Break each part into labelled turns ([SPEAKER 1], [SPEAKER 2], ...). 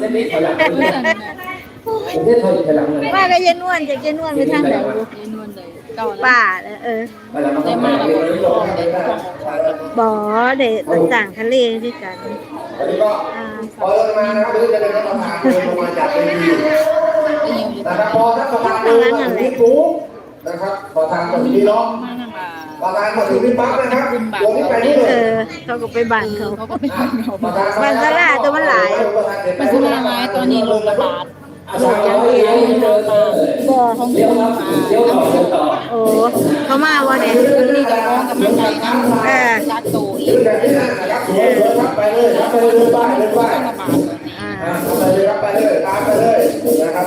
[SPEAKER 1] เส้นนี้ถอยหลังเส้นนี้ถอยถอยหลังเลย
[SPEAKER 2] ว่าไปเยนนวลจะเยนนวลไปทางไหนลูก
[SPEAKER 3] ยายนวลเลยเก่าแล้ว
[SPEAKER 2] ป่าเออ
[SPEAKER 1] ถอยหลังมาเข้ามาเดี๋ยวนี้ลงได้ได้
[SPEAKER 2] บ่อเด็กต่างทะเลด้วยกัน
[SPEAKER 4] วันนี้ก็
[SPEAKER 2] อ่า
[SPEAKER 4] พอลงมานะครับหรือจะเป็นรัฐบาลเดินลงมาจากเวที
[SPEAKER 3] ได้ยินอยู่
[SPEAKER 4] นะครับพอรัฐบาลเดินมาถึงที่ปุ๊บนะครับประธานมาถึงที่ล็อก
[SPEAKER 3] มากนะมา
[SPEAKER 4] ประธานมาถึงที่ปั๊บนะครับตัวนี้ไปนี่เล
[SPEAKER 2] เอยอ เขาก็ไปบังเขา
[SPEAKER 3] เขาก็ไปทำเขา
[SPEAKER 4] ประธาน
[SPEAKER 2] มันสลาตัวมันหลาย
[SPEAKER 3] มันสุราไม้ตอนนี้ลงระบาด
[SPEAKER 1] อาสาร้อยเลี้ยวเดินเลย
[SPEAKER 2] บ่อ
[SPEAKER 3] ท้อง
[SPEAKER 1] เลี้ยวครับเลี้ยวต่อเลี้ยวต่อ
[SPEAKER 2] โอ้เขามาว่าเนี่ย
[SPEAKER 3] นี่จะร้องกับมันใจนะ
[SPEAKER 2] เออ
[SPEAKER 3] จัดโตอี
[SPEAKER 4] ยื
[SPEAKER 3] ก
[SPEAKER 4] นแบบนี้นะครับสวยเลยครับไปเลยครับไปเลยเดินไปเดินไป
[SPEAKER 3] ระบาดตอนนี้
[SPEAKER 2] อ่า
[SPEAKER 4] อ่าไปเลยครับไปเลยตามไปเลยนะครับ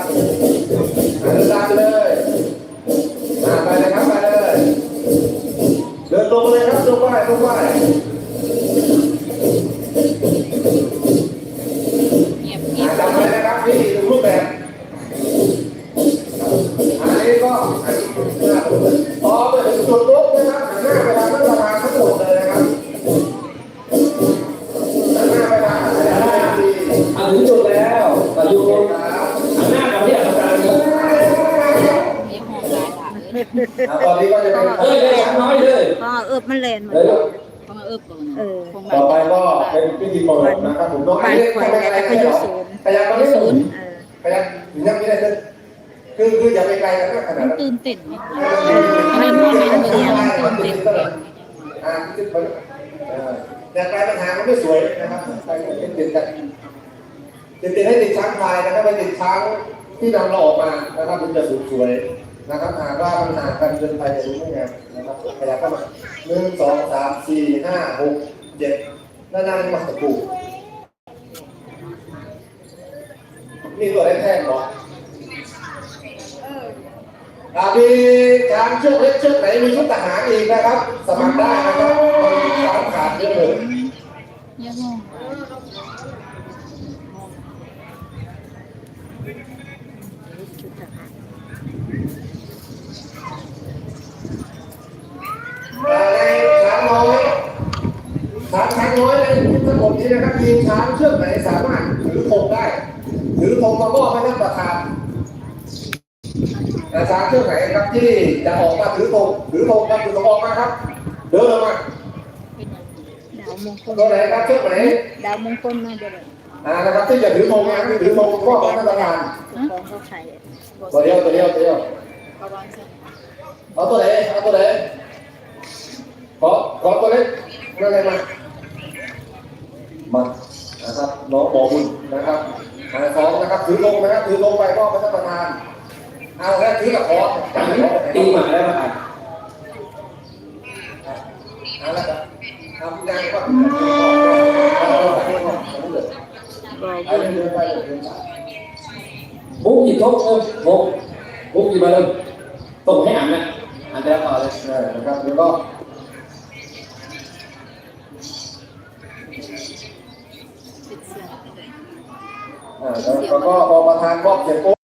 [SPEAKER 4] นะครับนี่ดูรูปแบบอันนี้ก็อันนี้พอไปถึงจุดลุกนะครับหันหน้าไปทางรัฐบาลทั้งหมดเลยนะครับหันหน้าไปทางรัฐบาลดี
[SPEAKER 1] เอาถึงจุดแล้วต่อยูหันหน้ากับที่อาจารย์ครับ
[SPEAKER 3] เงียบห้องหลายหลายเลย
[SPEAKER 4] อ่าตอนนี้ก็จะเป็น
[SPEAKER 1] เอ้ยได้สามน้อยเลย
[SPEAKER 2] ก็เอิบมันเลนมา
[SPEAKER 1] เดี๋ย ว
[SPEAKER 3] เขามาเอิบก่อน
[SPEAKER 2] เออ
[SPEAKER 3] ของ
[SPEAKER 4] ต่อไปก็เป็นพิธีเปิดนะครับผมน้องไอ้เล็กทำอะไรขยับขยับมาไม่ศูนย์
[SPEAKER 2] เออ
[SPEAKER 4] ขยับถึงยังไม่ได้เลยคือคืออย่าไปไกลกันนะขนาดนั้น
[SPEAKER 3] ตื่นเต้นไง
[SPEAKER 2] มั
[SPEAKER 3] มันน
[SPEAKER 2] มั
[SPEAKER 3] มันน
[SPEAKER 2] มัน
[SPEAKER 3] มัน
[SPEAKER 2] เสี
[SPEAKER 3] เสี
[SPEAKER 2] ย
[SPEAKER 3] ย
[SPEAKER 2] ง
[SPEAKER 3] งตื่นเต้นเก่ง
[SPEAKER 4] อ่าคือมันเออแต่ปลายปัญหามันไม่สวยนะครับไปติดกันติดติดให้ติดช้างพลายนะครับไปติดช้างที่นำเราออกมานะครับมันจะสวยๆนะครับหากว่ามันห่างกันเกินไปจะรู้ไม่งามนะครับขยับเข้ามา หนึ่งสองสามสี่ห้าหกเจ็ดนั่นนั่นมาตะปูนี่ตัวได้แท่งหรออ่ามีทางเชือกเล็กเชือกไหนมีชุดทหารอีกนะครับ สมัครได้นะครับสามขาดเยอะเลย
[SPEAKER 3] เงียบห้อง
[SPEAKER 4] ช้างน้อย ช้างช้างน้อยในทั้งหมดนี้นะครับมีช้างเชือกไหนสามารถถือธงได้ถือธงมามอบให้ท่านประธานแต่ช้างเชือกไหนครับที่จะออกมาถือธงถือธงครับถือธงออกมาครับ เดินออกมา
[SPEAKER 3] เป็นยัง
[SPEAKER 2] ดาวมงคล
[SPEAKER 4] ตัวไหนครับเชือกไหน
[SPEAKER 2] ดาวมงคลมาเดี๋ยว
[SPEAKER 4] อ่านะครับที่จะถือธงนะครับที่ถือธงมอบให้ท่านประธาน
[SPEAKER 2] ของเขาใช้
[SPEAKER 4] ตัวเดียวตัวเดียวตัวเดียว
[SPEAKER 3] ประมาณสัก
[SPEAKER 4] เอาตัวไหนเอาตัวไหนขอขอตัวเล็กนั่นเลยมา มานะครับน้องบอกบุญนะครับหาสองนะครับถือลงนะครับถือลงไปก็พระประธานเอาแล้วถือกับคอ
[SPEAKER 1] ตีหมาได้ไหมครับ
[SPEAKER 4] เอาแล้วครับเอาพี่นางก็
[SPEAKER 2] บ่อ
[SPEAKER 4] เอา
[SPEAKER 2] บุญ
[SPEAKER 4] เดินไปเดินไป
[SPEAKER 1] บุ๊กหยิบทบเออบุ๊กบุ๊กหยิบมาเลยส่งให้อ่านนะอ่านแต่ละต่อเลย
[SPEAKER 4] เออนะครับแล้วก็
[SPEAKER 3] ติดเสียง
[SPEAKER 4] อ่า แล้วก็พอประธานมอบเสร็จปุ๊บ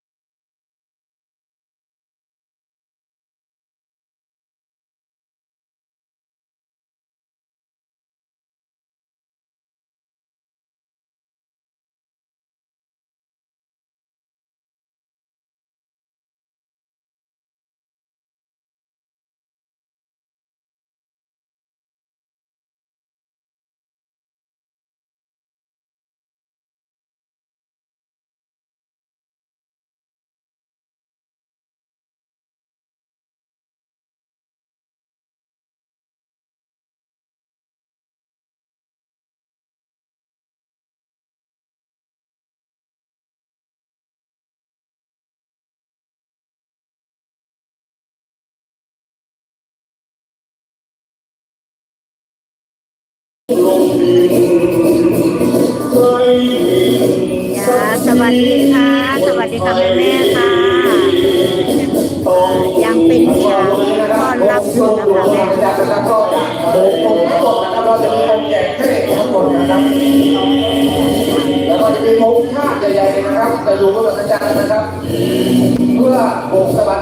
[SPEAKER 2] จ้าสวัสดีค่ะ สวัสดีค่ะแม่แม่ค่ะ ยังเป็นเกียรติต้อนรับอยู่นะคะแม่
[SPEAKER 4] จางค์ทั้งหมดนะครับเราจะมีองค์แจกให้ทั้งหมดนะครับแล้วก็จะมีองค์ชาติใหญ่ๆนะครับจะดูเพื่ออาจารย์นะครับ เพื่อโบกสะบัด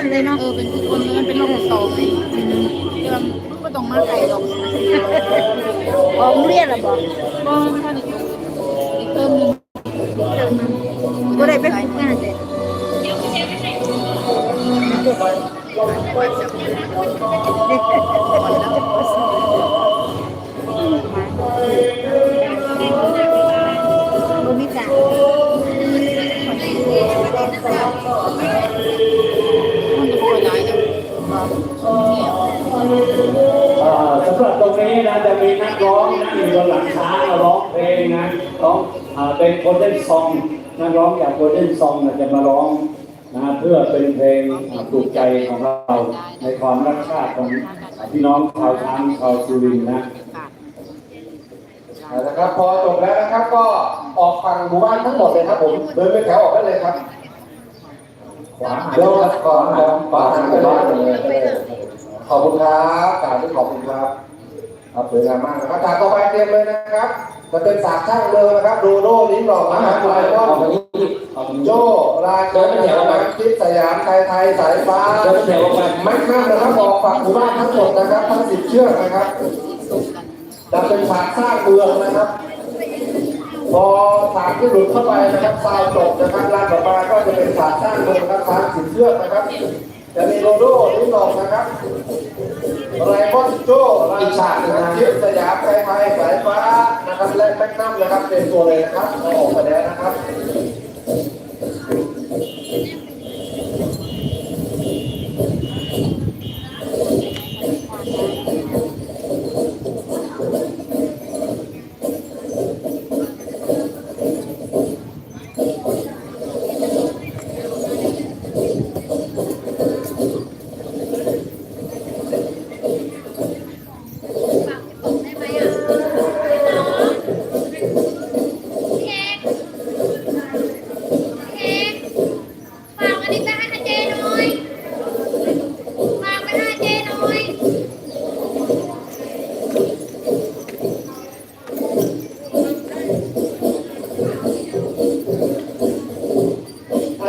[SPEAKER 4] คือ
[SPEAKER 2] คนเลยเนาะ
[SPEAKER 3] เออเป็นคือคนมันเป็นโรคต่อไงเรื่องก็ต้องมาไก่หรอก
[SPEAKER 2] ออกเรียนหรอบอก
[SPEAKER 3] ก็ถ้าอีกอีกเติมหนึง
[SPEAKER 2] ก็ได้ไปฝึกงานเลยบ่มี
[SPEAKER 5] สำหรับตรงนี้นะจะมีนักร้องนั่งอยู่บนหลังช้างร้องเพลงนะร้องอ่าเป็นโคเดนซองนักร้องจากโคเดนซองจะมาร้องนะเพื่อเป็นเพลงอ่าปลุกใจของเราในความรักชาติของพี่น้องชาวช้างชาวสุรินทร์นะ
[SPEAKER 4] เอาละครับพอจบแล้วนะครับก็ออกฝั่งหมู่บ้านทั้งหมดเลยครับผมเดินเป็นแถวออกได้เลยครับ
[SPEAKER 5] ขวา
[SPEAKER 4] เดี๋ยวขอขอขอทางไปบ้านเลย ขอบคุณครับกราบด้วยขอบคุณครับครับสวยงามมากนะครับจากต่อไปเตรียมเลยนะครับ จะเป็นสากช่างเรือนะครับ ดูโน่ลิ้นหลอกมหาลัยก็
[SPEAKER 1] เอาตรงนี้เอนี้
[SPEAKER 4] โจราชานะครับคิดสยามไทยไทยสายฟ้า
[SPEAKER 1] เดินแถวออกไม่
[SPEAKER 4] ข้ามนะครับออกฝั่งหมู่บ้านทั้งหมดนะครับทั้งสิบเชือกนะครับจะเป็นฉากสร้างเมืองนะครับ พอฉากที่หลุดเข้าไปนะครับซาวจบนะครับลานต่อมาก็จะเป็นฉากสร้างเมืองนะครับสางสินเชือกนะครับ จะมีโลโก้ลิ้นหลอกนะครับไรมอนโจราชานะครับสยามไทยไทยสายฟ้านะครับและแม็กนัมนะครับเป็นตัวเลยนะครับออกมาแล้วนะครับ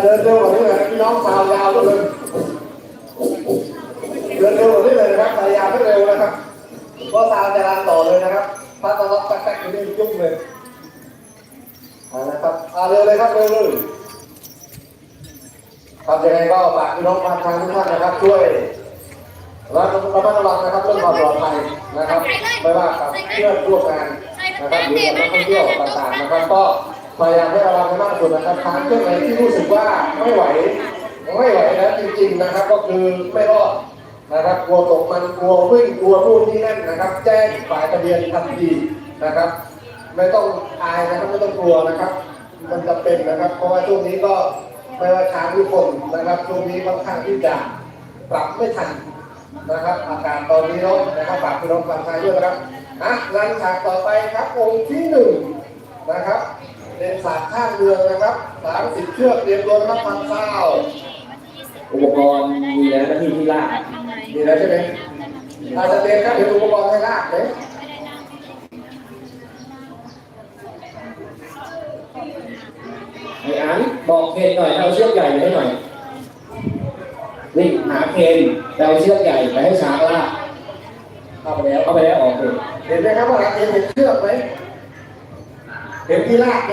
[SPEAKER 4] เดินเร็วกว่านี้เลยนะพี่น้องสาวยาวก็เลยเดินเร็วกว่านี้เลยนะครับสายยาวไม่เร็วนะครับก็สาวจะรันต่อเลยนะครับถ้าตลอดแป๊กๆอยู่นี่ยุ่งเลยอ่านะครับอาเร็วเลยครับเร็วเลยครับยังไงก็ฝากพี่น้องทางทางทุกท่านนะครับช่วยระมัดระมัดระวังนะครับเรื่องความปลอดภัยนะครับไม่ว่ากับเพื่อนร่วมงานนะครับหรือกับนักท่องเที่ยวต่างๆนะครับก็ พยายามให้ระวังให้มากที่สุดนะครับทางเครื่องไหนที่รู้สึกว่าไม่ไหว ไม่ไหวแล้วจริง ๆนะครับ ก็คือไม่รอดนะครับกลัวตกมันกลัววิ่งกลัวนู่นนี่นั่นนะครับ แจ้งฝ่ายทะเบียนทันทีนะครับ ไม่ต้องอายนะครับไม่ต้องกลัวนะครับ มันจะเป็นนะครับเพราะว่าช่วงนี้ก็ไม่ว่าช้างทุกคนนะครับช่วงนี้ค่อนข้างที่จะปรับไม่ทันนะครับ อากาศตอนนี้ร้อนนะครับฝากพี่น้องฟังทายด้วยนะครับอะหลังฉากต่อไปครับองค์ที่หนึ่งนะครับ เป็นศาสตร์ข้างเมืองนะครับสามสิบเชือกเตรียมตัวนะครับฟังข้าว
[SPEAKER 1] อุปกรณ์มีแล้วหน้าที่ที่ลาก
[SPEAKER 4] มีแล้วใช่ไหมอาจารย์เรียนครับเดี๋ยวอุปกรณ์ให้ลากไหม
[SPEAKER 1] ไอ้อันบอกเคนหน่อยเอาเชือกใหญ่ไปให้หน่อยนี่หาเคนแต่เอาเชือกใหญ่ไปให้ช้างลาก
[SPEAKER 4] เข้าไปแล้ว
[SPEAKER 1] เอาไปแล้วออกเลย
[SPEAKER 4] เห็นไหมครับว่าเห็นเห็นเชือกไหมเห็นที่ลากไหม